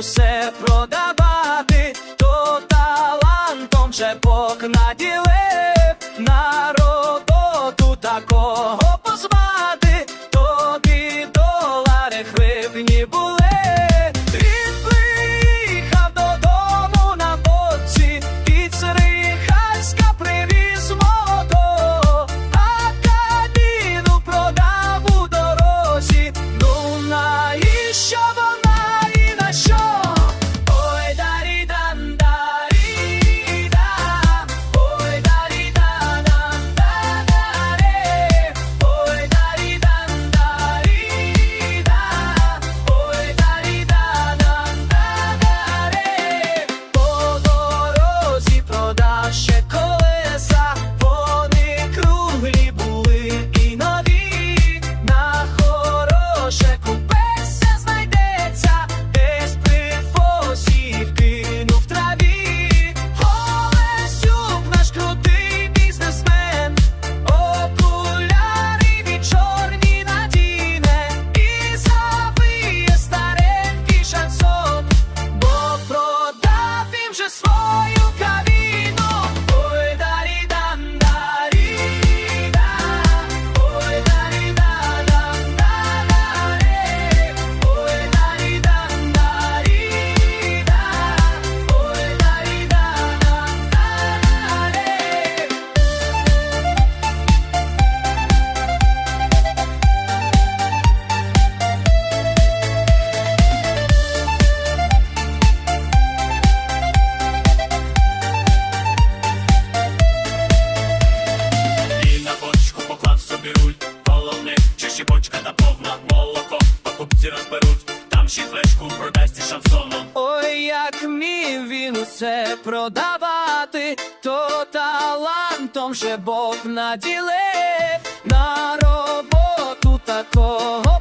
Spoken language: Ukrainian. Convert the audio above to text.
усе продавати, то талантом чепок наділи. Чи бочка наповна молоко, покупці розберуть, там ще флешку продасть і шансоном. Ой, як міг він усе продавати, то талантом же Бог наділив на роботу такого.